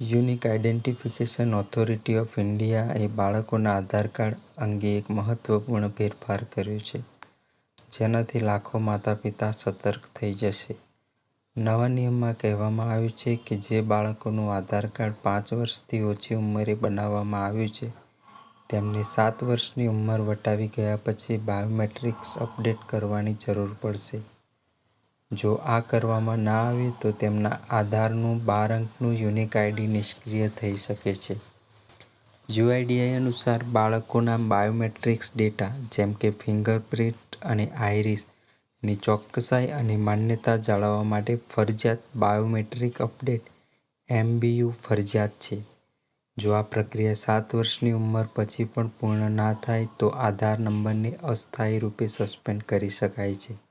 Unique identification authority of India એ બાળકોના Aadhaar card અંગે એક મહત્વપૂર્ણ ફેરફાર કર્યો છે. જેનાથી લાખો માતાપિતા સતર્ક થઈ જશે. નવા નિયમમાં કહેવામાં આવ્યું છે કે જે બાળકોનું આધાર કાર્ડ પાંચ વર્ષથી ઓછી ઉંમરે બનાવવામાં આવ્યું છે, તેમને સાત વર્ષની ઉંમર વટાવી ગયા પછી બાયોમેટ્રિક્સ અપડેટ કરવાની જરૂર પડશે. જો આ કરવામાં ના આવે તો તેમના આધારનું બાર અંકનું યુનિક આઈડી નિષ્ક્રિય થઈ શકે છે. યુઆઈડીઆઈ અનુસાર બાળકોના બાયોમેટ્રિક્સ ડેટા જેમ કે ફિંગરપ્રિન્ટ અને આઈરિસની ચોકસાઈ અને માન્યતા જાળવવા માટે ફરજિયાત બાયોમેટ્રિક અપડેટ એમબીયુ ફરજિયાત છે. જો આ પ્રક્રિયા સાત વર્ષની ઉંમર પછી પણ પૂર્ણ ના થાય તો આધાર નંબરને અસ્થાયી રૂપે સસ્પેન્ડ કરી શકાય છે.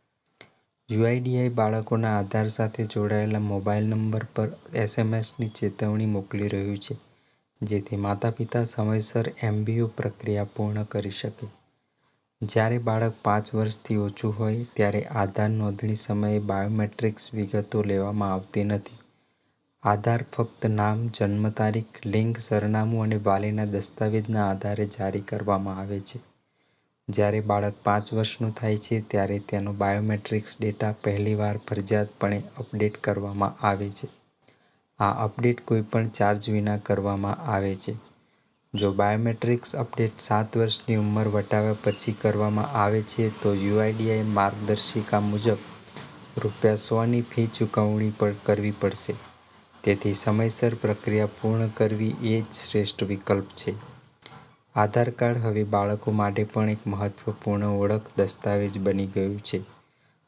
યુઆઈડીએઆઈ બાળકોના આધાર સાથે જોડાયેલા મોબાઈલ નંબર પર એસએમએસની ચેતવણી મોકલી રહ્યું છે, જેથી માતાપિતા સમયસર એમબીયુ પ્રક્રિયા પૂર્ણ કરી શકે. જ્યારે બાળક પાંચ વર્ષથી ઓછું હોય, ત્યારે આધાર નોંધણી સમયે બાયોમેટ્રિક્સ વિગતો લેવામાં આવતી નથી. આધાર ફક્ત નામ, જન્મ તારીખ, લિંગ, સરનામું અને વાલીના દસ્તાવેજના આધારે જારી કરવામાં આવે છે. જ્યારે બાળક પાંચ વર્ષનું થાય છે, ત્યારે તેનો બાયોમેટ્રિક્સ ડેટા પહેલીવાર ફરજિયાતપણે અપડેટ કરવામાં આવે છે. આ અપડેટ કોઈપણ ચાર્જ વિના કરવામાં આવે છે. જો બાયોમેટ્રિક્સ અપડેટ સાત વર્ષની ઉંમર વટાવ્યા પછી કરવામાં આવે છે, તો યુઆઈડીઆઈ માર્ગદર્શિકા મુજબ રૂપિયા સોની ફી ચૂકવણી પણ કરવી પડશે. તેથી સમયસર પ્રક્રિયા પૂર્ણ કરવી એ જ શ્રેષ્ઠ વિકલ્પ છે. આધાર કાર્ડ હવે બાળકો માટે પણ એક મહત્વપૂર્ણ ઓળખ દસ્તાવેજ બની ગયું છે.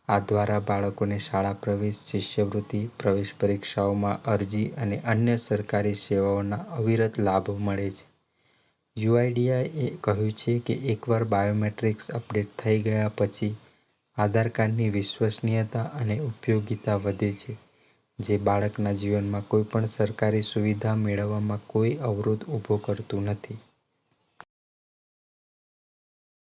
આ દ્વારા બાળકોને શાળા પ્રવેશ, શિષ્યવૃત્તિ, પ્રવેશ પરીક્ષાઓમાં અરજી અને અન્ય સરકારી સેવાઓના અવિરત લાભ મળે છે. યુઆઈડીઆઈએ કહ્યું છે કે એકવાર બાયોમેટ્રિક્સ અપડેટ થઈ ગયા પછી આધાર કાર્ડની વિશ્વસનીયતા અને ઉપયોગિતા વધે છે. જે બાળકના જીવનમાં કોઈપણ સરકારી સુવિધા મેળવવામાં કોઈ અવરોધ ઊભો કરતું નથી.